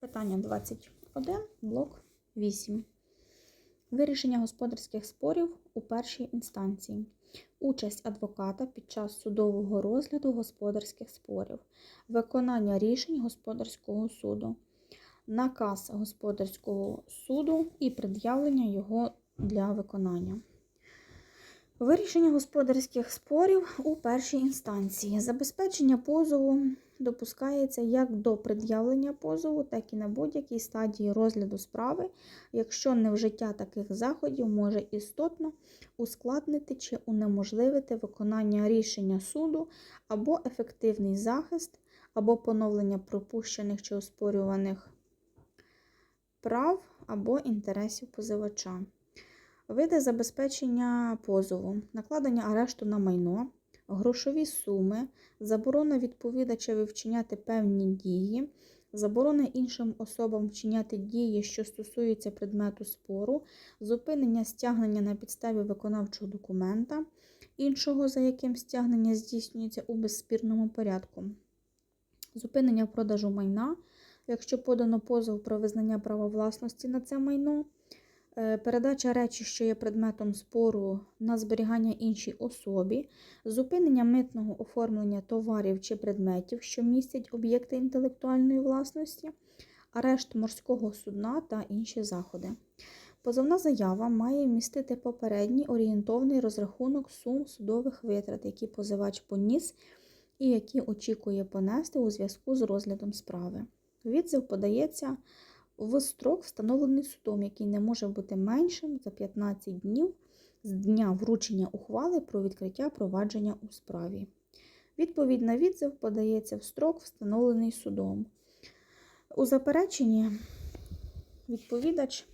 Питання 21, блок 8. Вирішення господарських спорів у першій інстанції. Участь адвоката під час судового розгляду господарських спорів. Виконання рішень господарського суду. Наказ господарського суду і пред'явлення його для виконання. Вирішення господарських спорів у першій інстанції. Забезпечення позову допускається як до пред'явлення позову, так і на будь-якій стадії розгляду справи, якщо невжиття таких заходів може істотно ускладнити чи унеможливити виконання рішення суду або ефективний захист, або поновлення пропущених чи оспорюваних прав або інтересів позивача. Види забезпечення позову, накладення арешту на майно, грошові суми, заборона відповідача вчиняти певні дії, заборона іншим особам вчиняти дії, що стосуються предмету спору, зупинення стягнення на підставі виконавчого документа, іншого, за яким стягнення здійснюється у безспірному порядку, зупинення продажу майна, якщо подано позов про визнання права власності на це майно. Е, Передача речі, що є предметом спору на зберігання іншій особі, зупинення митного оформлення товарів чи предметів, що містять об'єкти інтелектуальної власності, арешт морського судна та інші заходи. Позовна заява має містити попередній орієнтовний розрахунок сум судових витрат, які позивач поніс і які очікує понести у зв'язку з розглядом справи. Відзив подається в строк, встановлений судом, який не може бути меншим за 15 днів з дня вручення ухвали про відкриття провадження у справі. Відповідь на відзив подається в строк, встановлений судом. У запереченні відповідач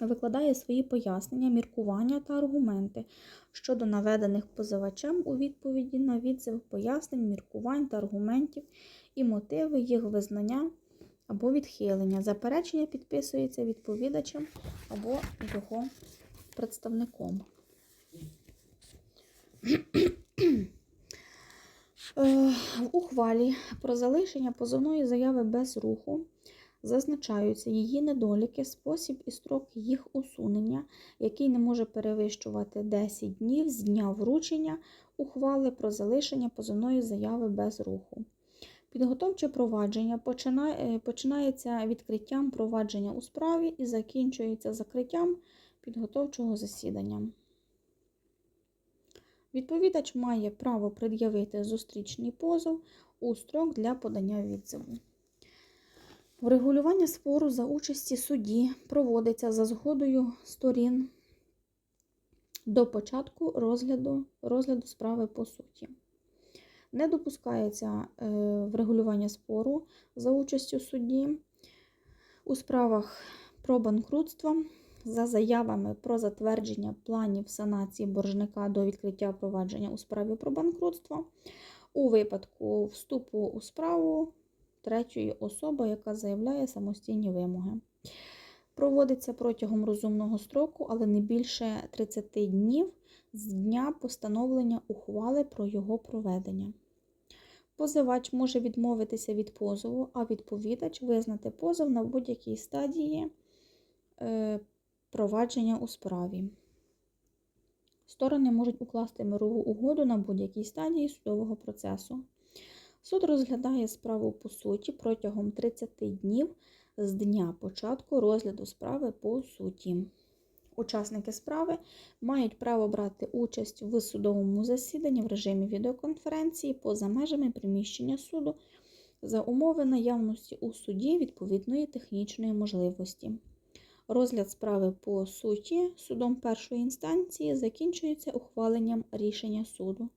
викладає свої пояснення, міркування та аргументи щодо наведених позивачем у відповіді на відзив пояснень, міркувань та аргументів і мотиви їх визнання або відхилення. Заперечення підписується відповідачем або його представником. Е, В ухвалі про залишення позовної заяви без руху зазначаються її недоліки, спосіб і строк їх усунення, який не може перевищувати 10 днів з дня вручення ухвали про залишення позовної заяви без руху. Підготовче провадження починається відкриттям провадження у справі і закінчується закриттям підготовчого засідання. Відповідач має право пред'явити зустрічний позов у строк для подання відзиву. Врегулювання спору за участі судді проводиться за згодою сторін до початку розгляду, розгляду справи по суті. Не допускається е, врегулювання спору за участю судді у справах про банкрутство за заявами про затвердження планів санації боржника до відкриття провадження у справі про банкрутство у випадку вступу у справу третьої особи, яка заявляє самостійні вимоги. Проводиться протягом розумного строку, але не більше 30 днів з дня постановлення ухвали про його проведення. Позивач може відмовитися від позову, а відповідач визнати позов на будь-якій стадії е, провадження у справі. Сторони можуть укласти мирову угоду на будь-якій стадії судового процесу. Суд розглядає справу по суті протягом 30 днів з дня початку розгляду справи по суті. Учасники справи мають право брати участь в судовому засіданні в режимі відеоконференції поза межами приміщення суду за умови наявності у суді відповідної технічної можливості. Розгляд справи по суті судом першої інстанції закінчується ухваленням рішення суду.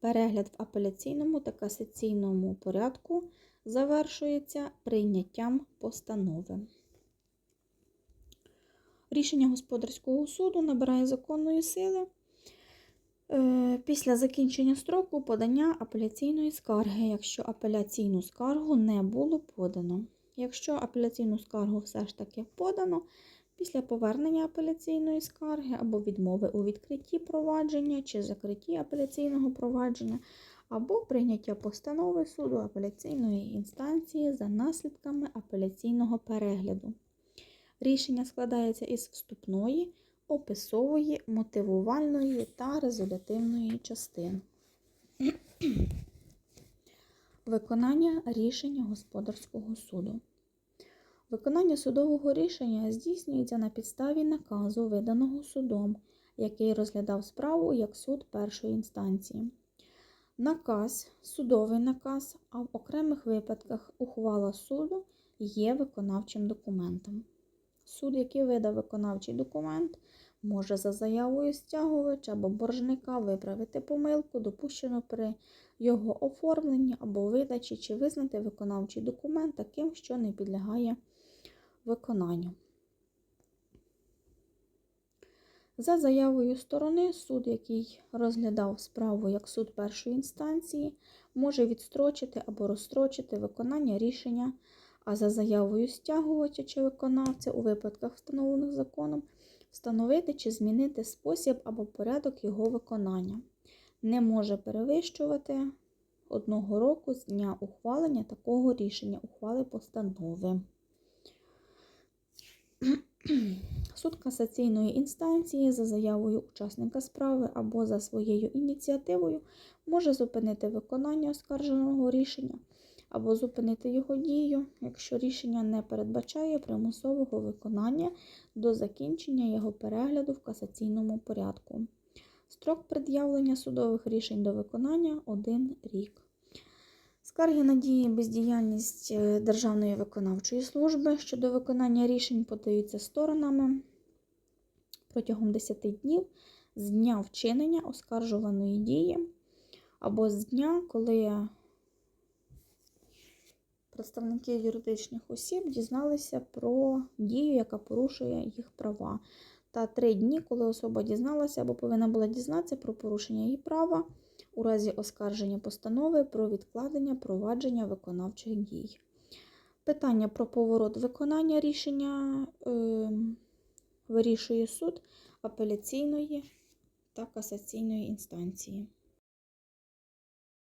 Перегляд в апеляційному та касаційному порядку завершується прийняттям постанови. Рішення господарського суду набирає законної сили е, після закінчення строку подання апеляційної скарги, якщо апеляційну скаргу не було подано. Якщо апеляційну скаргу все ж таки подано, після повернення апеляційної скарги або відмови у відкритті провадження чи закритті апеляційного провадження, або прийняття постанови суду апеляційної інстанції за наслідками апеляційного перегляду. Рішення складається із вступної, описової, мотивувальної та резолютивної частин. Виконання рішення господарського суду. Виконання судового рішення здійснюється на підставі наказу, виданого судом, який розглядав справу як суд першої інстанції. Наказ, судовий наказ, а в окремих випадках ухвала суду є виконавчим документом. Суд, який видав виконавчий документ, може за заявою стягувача або боржника виправити помилку, допущену при його оформленні або видачі, чи визнати виконавчий документ таким, що не підлягає виконанню. За заявою сторони, суд, який розглядав справу як суд першої інстанції, може відстрочити або розстрочити виконання рішення, а за заявою стягувача чи виконавця у випадках, встановлених законом, встановити чи змінити спосіб або порядок його виконання. Не може перевищувати одного року з дня ухвалення такого рішення ухвали постанови. Суд касаційної інстанції за заявою учасника справи або за своєю ініціативою може зупинити виконання оскарженого рішення або зупинити його дію, якщо рішення не передбачає примусового виконання до закінчення його перегляду в касаційному порядку. Строк пред'явлення судових рішень до виконання 1 рік. Скарги на дії бездіяльність е, Державної виконавчої служби щодо виконання рішень подаються сторонами протягом 10 днів з дня вчинення оскаржуваної дії або з дня, коли представники юридичних осіб дізналися про дію, яка порушує їх права. Та три дні, коли особа дізналася або повинна була дізнатися про порушення її права у разі оскарження постанови про відкладення провадження виконавчих дій. Питання про поворот виконання рішення е, вирішує суд апеляційної та касаційної інстанції.